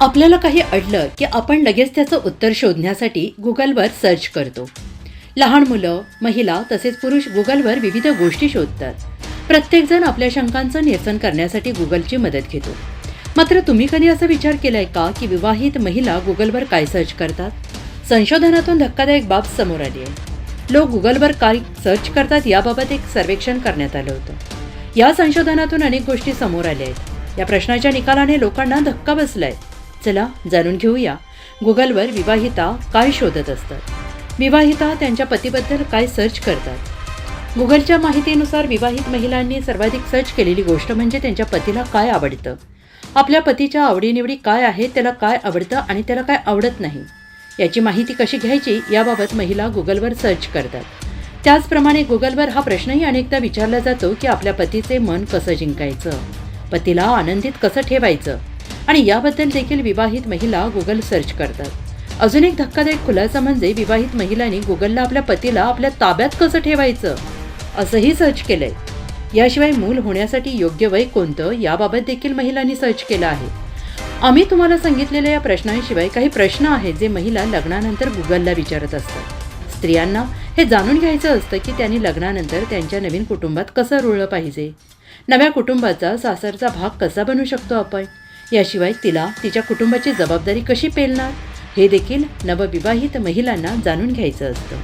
आपल्याला काही अडलं की आपण लगेच त्याचं उत्तर शोधण्यासाठी गुगलवर सर्च करतो. लहान मुलं महिला तसेच पुरुष गुगलवर विविध गोष्टी शोधतात. प्रत्येकजण आपल्या शंकांचं निरसन करण्यासाठी गुगलची मदत घेतो. मात्र तुम्ही कधी असा विचार केलाय का की विवाहित महिला गुगलवर काय सर्च करतात? संशोधनातून धक्कादायक बाब समोर आली आहे. लोक गुगलवर काय सर्च करतात याबाबत एक सर्वेक्षण करण्यात आलं होतं. या संशोधनातून अनेक गोष्टी समोर आल्या आहेत. या प्रश्नाच्या निकालाने लोकांना धक्का बसलाय. चला जाणून घेऊया. गुगलवर विवाहिता काय शोधत असतात? विवाहिता त्यांच्या पतीबद्दल काय सर्च करतात? गुगलच्या माहितीनुसार विवाहित महिलांनी सर्वाधिक सर्च केलेली गोष्ट म्हणजे त्यांच्या पतीला काय आवडतं? आपल्या पतीच्या आवडीनिवडी काय आहेत त्याला काय आवडतं आणि त्याला काय आवडत नाही? याची माहिती कशी घ्यायची याबाबत महिला गुगलवर सर्च करतात. त्याचप्रमाणे गुगलवर हा प्रश्नही अनेकदा विचारला जातो की आपल्या पतीचे मन कसं जिंकायचं? पतीला आनंदित कसं ठेवायचं? आणि याबद्दल देखील विवाहित महिला गुगल सर्च करतात. अजून एक धक्कादायक खुलासा म्हणजे विवाहित महिलांनी गुगलला आपल्या पतीला आपल्या ताब्यात कसं ठेवायचं? असंही सर्च केलंय. याशिवाय मूल होण्यासाठी योग्य वय कोणतं याबाबत देखील महिलांनी सर्च केलं आहे. आम्ही तुम्हाला सांगितलेल्या या प्रश्नांशिवाय काही प्रश्न आहेत जे महिला लग्नानंतर गुगलला विचारत असतात. स्त्रियांना हे जाणून घ्यायचं असतं की त्यांनी लग्नानंतर त्यांच्या नवीन कुटुंबात कसं रुळलं पाहिजे? नव्या कुटुंबाचा सासरचा भाग कसा बनू शकतो आपण? याशिवाय तिला तिच्या कुटुंबाची जबाबदारी कशी पेलणार? हे देखील नवविवाहित महिलांना जाणून घ्यायचं असतं.